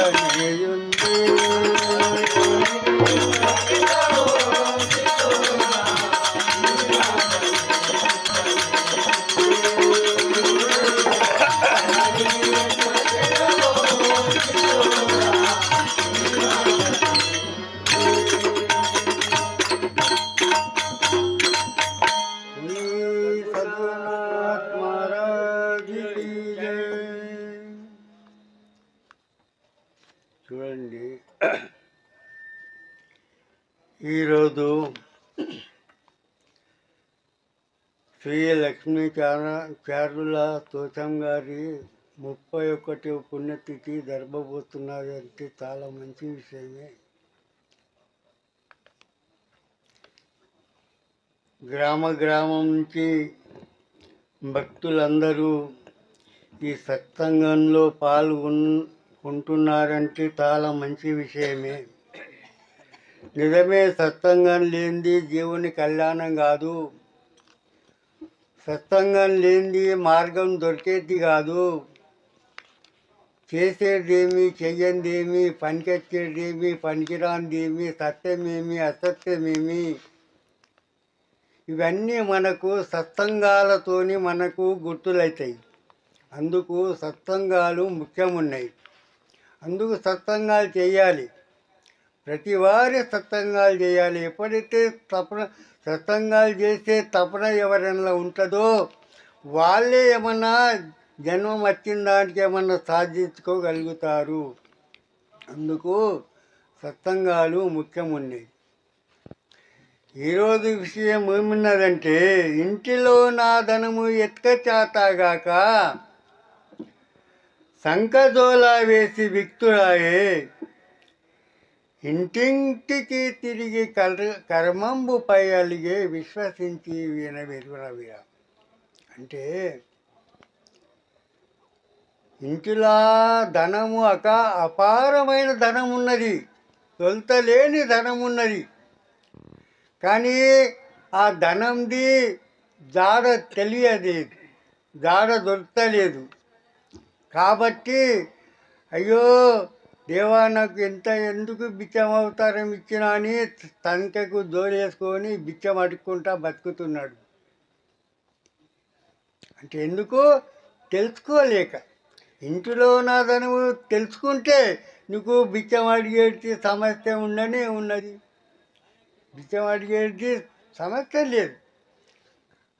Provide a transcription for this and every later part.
చూడనేయుంది శ్రీ ఈరోజు శ్రీ లక్ష్మీ చార చారుల తోచం గారి ముప్పై ఒకటి పుణ్యతిథి జరపబోతున్నది అంటే చాలా మంచి విషయమే. గ్రామ గ్రామం నుంచి భక్తులందరూ ఈ సత్సంగంలో ఉంటున్నారంటే చాలా మంచి విషయమే. నిజమే సత్సంగం లేనిది జీవుని కళ్యాణం కాదు. సత్సంగం లేనిది మార్గం దొరికేది కాదు. చేసేదేమి చెయ్యందేమి పనికొచ్చేదేమి పనికిరాందేమి సత్యమేమి అసత్యమేమి? ఇవన్నీ మనకు సత్సంగాలతోని మనకు గుర్తులవుతాయి అందుకు సత్సంగాలు ముఖ్యమున్నాయి. అందుకు సత్సంగాలు చేయాలి. ప్రతి వారి సత్సంగాలు చేయాలి. ఎప్పుడైతే తపన సత్సంగాలు చేసే తపన ఎవరైనా ఉంటుందో వాళ్ళే ఏమన్నా జన్మం వచ్చిన దానికి ఏమన్నా సాధించుకోగలుగుతారు. అందుకు సత్సంగాలు ముఖ్యమున్నాయి. ఈరోజు విషయం ఏమున్నదంటే ఇంటిలో నా ధనము ఎత్క చేతగాక సంకజోలా వేసి విక్తురాయే. ఇంటింటికి తిరిగి కర్ కర్మంబుపై అలిగే విశ్వసించి వీణ అంటే ఇంటిలా ధనము అక అపారమైన ధనం ఉన్నది తొలతలేని ధనం ఉన్నది కానీ ఆ ధనంది జాడ తెలియదు జాడ దొరకలేదు కాబట్టి అయ్యో దేవా నాకు ఎంత ఎందుకు బిచ్చం అవతారం ఇచ్చినా అని తనకకు దోరేసుకొని బిచ్చం అడుక్కుంటా బతుకుతున్నాడు. అంటే ఎందుకు? తెలుసుకోలేక. ఇంటిలో నా తెలుసుకుంటే నీకు బిచ్చం అడిగేటి సమస్య ఉండనే ఉన్నది. బిచ్చం అడిగేది సమస్య లేదు.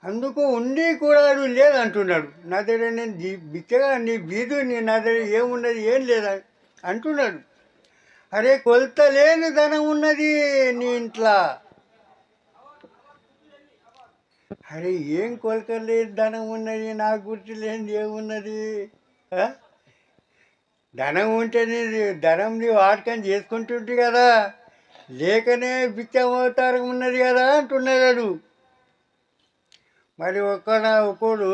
అందుకు ఉండి కూడా లేదు లేదంటున్నాడు. నా దగ్గర నేను బిచ్చగా నీ బీదు నీ నా దగ్గర ఏమున్నది ఏం లేదా? అంటున్నాడు. అరే కొలత లేని ధనం ఉన్నది నీ ఇంట్లో. అరే ఏం కొలక లేని ధనం ఉన్నది? నాకు గుర్తు లేనిది ఏమున్నది? ధనం ఉంటేనే ధనం నీ వాడకం చేసుకుంటుంటే కదా. లేకనే బిచ్చం అవతారం ఉన్నది కదా అంటున్నాడు. మరి ఒక్కడ ఒకడు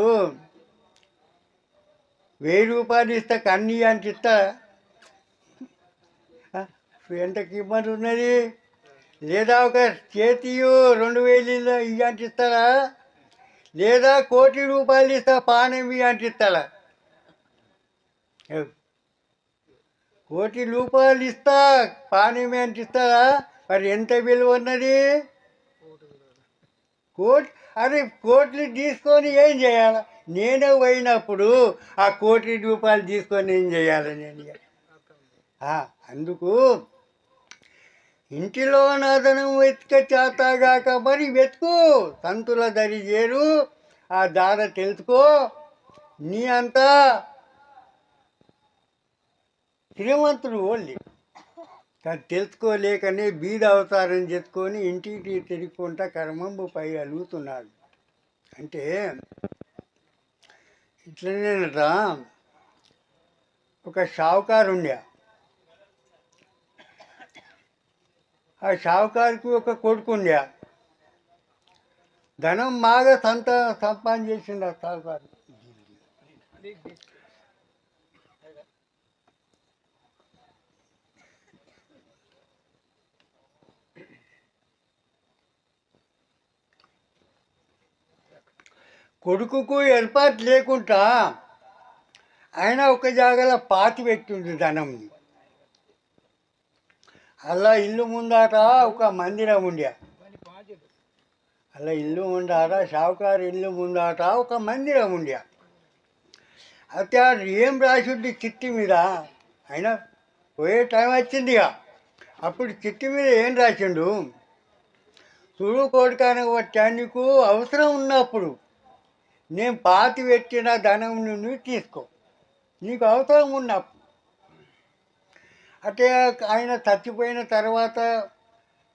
వెయ్యి రూపాయలు ఇస్తా కన్నీ అంటే ఇస్తా. ఎంతకి ఇబ్బంది ఉన్నది. లేదా ఒక చేతి రెండు వేలు ఇయ్యి అంటే లేదా కోటి రూపాయలు ఇస్తా పానం ఇయ్యి ఇస్తారా? కోటి రూపాయలు ఇస్తా పానీయం అంటే ఇస్తారా? మరి ఎంత విలువ ఉన్నది? కోటి అరే కోట్లు తీసుకొని ఏం చేయాలి? నేనే పోయినప్పుడు ఆ కోటి రూపాయలు తీసుకొని ఏం చేయాలి నేను? అందుకు ఇంటిలో నాదనం వెతిక చేతగాక మరి వెతుకు. సంతుల దరి చేరు. ఆ దార తెలుసుకో. నీ అంతా శ్రీమంతుడు ఓళ్ళి కానీ తెలుసుకోలేకనే బీద అవతారం చేసుకొని ఇంటికి తిరుగుకుంటా కర్మంబు పై అలుగుతున్నాడు. అంటే ఇట్లనేనట ఒక షావుకారు ఉండే. ఆ షావుకారుకి ఒక కొడుకు ఉండే. ధనం బాగా సంత సంపాదన చేసిండు ఆ షావుకారు. కొడుకుకు ఏర్పాటు లేకుండా ఆయన ఒక జాగలో పాతి పెట్టిండు ధనంని అలా ఇల్లు ముందాట ఒక మందిరం ఉండే. అలా ఇల్లు ముందాట షావుకారు ఇల్లు ముందాట ఒక మందిరం ఉండే. అయితే ఏం రాసింది చిట్టి మీద? అయినా పోయే టైం వచ్చింది ఇక అప్పుడు చిట్టి మీద ఏం రాసిండు? చూడు కొడుకాన వచ్చా నీకు అవసరం ఉన్నప్పుడు నేను పాతి పెట్టిన ధనం నువ్వు తీసుకో. నీకు అవసరం ఉన్నప్పుడు. అంటే ఆయన చచ్చిపోయిన తర్వాత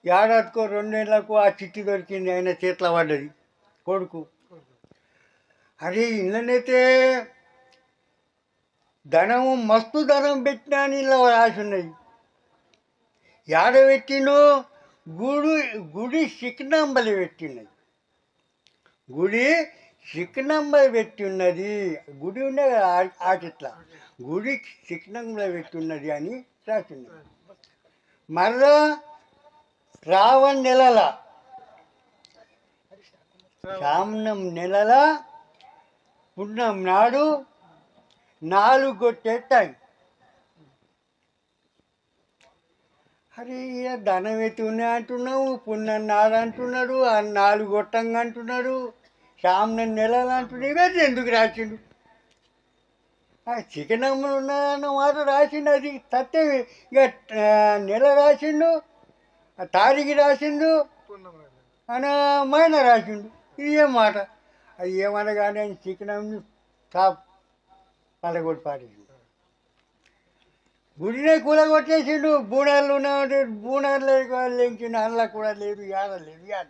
ఏడాదికో రెండేళ్ళకు ఆ చిట్టి దొరికింది ఆయన చేతిలో పడ్డది. కొడుకు. అరే ఇళ్ళనైతే ధనము మస్తు ధనం పెట్టినా అని ఇలా రాసి ఉన్నది. ఏడ పెట్టినో? గుడి గుడి శిఖనంబలి పెట్టినది. గుడి శిఖనంబలి పెట్టి ఉన్నది. గుడి ఉన్నది ఆటిట్లా గుడి శిఖనంబలి పెట్టి ఉన్నది అని రాసిన్నది మరలా శ్రావణ నెలల శ్రావణం నెలల పుణ్యం నాడు నాలుగు కొట్టే టైం అరే ఇక ధనం ఎత్తునే అంటున్నావు పుణ్యం నాడు అంటున్నాడు నాలుగు గొట్టంగా అంటున్నాడు. శ్రావణ నెలలాంటివే ఇవన్నీ ఎందుకు రాసిండు? ఆ చికెనమ్మలు ఉన్నదన్న మాట రాసిండు అది. తత్తే ఇక నెల రాసిండు ఆ తారీఖు రాసిండు అని మైన రాసిండు. ఇది ఏం మాట. అది ఏమనగానే చికెనమ్ని టాప్ పడగొట్టి పాడేసిండు గుడినే కూలగొట్టేసిండు. బూనాలు ఉన్న బూనాలు లేచిన అందులో కూడా లేదు యాడ లేదు యాడ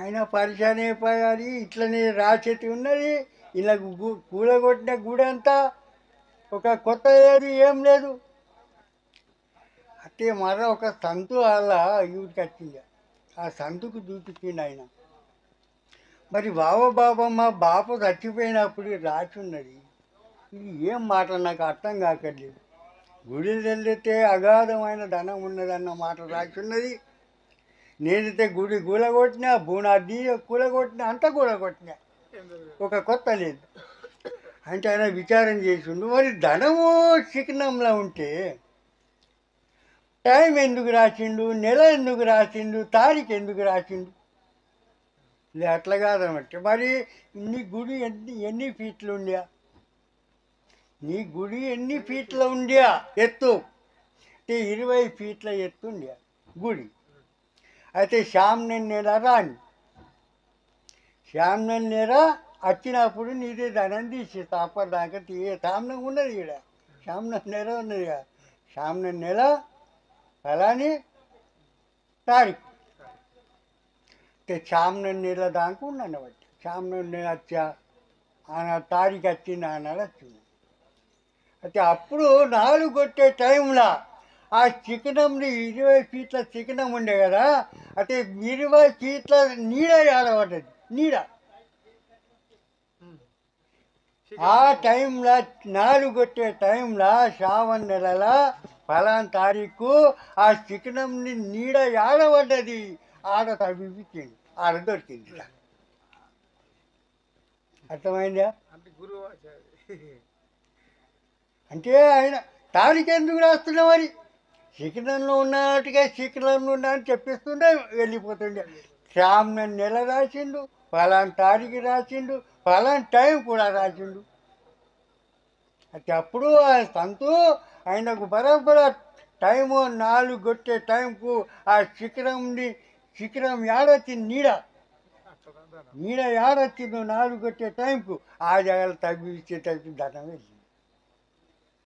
ఆయన పరిశాన్ అయిపోయారు ఇట్లనే రాసేటి ఉన్నది. ఇలా గు- కూలగొట్టిన గుడి అంతా ఒక కొత్త లేదు ఏం లేదు. అట్టే మర ఒక సంతు అలా ఊరికి వచ్చింది ఆ సంతుకు చూపించింది ఆయన. మరి బావ బాబమ్మ బాప చచ్చిపోయినప్పుడు రాసి ఉన్నది. ఇది ఏం మాట నాకు అర్థం కాకట్లేదు. గుడి వెళ్ళితే అగాధమైన ధనం ఉన్నదన్న మాట రాసి ఉన్నది. నేనైతే గుడి కూలగొట్టినా బూనాది కూలగొట్టినా అంతా కూలగొట్టినా. ఒక కొత్త లేదు. అంటే ఆయన విచారం చేసిండు మరి ధనము చికనంలో ఉంటే టైం ఎందుకు రాసిండు నెల ఎందుకు రాసిండు తారీఖు ఎందుకు రాసిండు? లే అట్లా కాదనమాట మరి నీ గుడి ఎన్ని ఎన్ని ఫీట్లు ఉండే? నీ గుడి ఎన్ని ఫీట్ల ఉండే? ఎత్తు. అంటే ఇరవై ఫీట్ల ఎత్తు ఉండే గుడి. అయితే శ్యామ్ నెల రాని. శ్యామ్ నెల వచ్చినప్పుడు నీదే ధనం తీసి అప్పటిదాకా తీయ ఉన్నది ఇక్కడ శ్యామ్న నెల ఉన్నది కదా శ్యామ్న నెల ఫలాని తారీఖు. అంటే నెల దాకా ఉన్నాను బట్టి శ్యామ్న నెల వచ్చా? ఆ తారీఖు వచ్చింది అన్నాడు వచ్చింది. అయితే అప్పుడు నాలుగు కొట్టే టైంలో ఆ చికనంని ఇరవై ఫీట్ల చికనం ఉండే కదా అయితే ఇరవై ఫీట్ల నీడ ఆడబడ్డది నీడ. ఆ టైంలో నాలుగు కొట్టే టైంలో శ్రావణ నెలల ఫలాన్ తారీఖు ఆ చికనంని నీడ ఆడబడ్డది ఆడ తగ్గిపించింది ఆడ దొరికింది. అర్థమైందా? అంటే అంటే ఆయన తారీఖు ఎందుకు రాస్తున్నావు మరి? శిఖరంలో ఉన్నట్టుగా శిఖరంలో ఉన్నా అని చెప్పిస్తుండే వెళ్ళిపోతుండే. శ్రావణ నెల రాసిండు ఫలాన్ తారీఖు రాసిండు ఫలాన్ టైం కూడా రాసిండు. అయితే అప్పుడు ఆ సంతు ఆయనకు బరాబర టైము నాలుగు కొట్టే టైంకు ఆ శిఖరంని శిఖరం ఏడొచ్చింది నీడ. నీడ ఏడొచ్చిందో నాలుగు కొట్టే టైంకు. ఆ జాగాలు తగ్గి ఇచ్చేటట్టు ధనం వెళ్ళి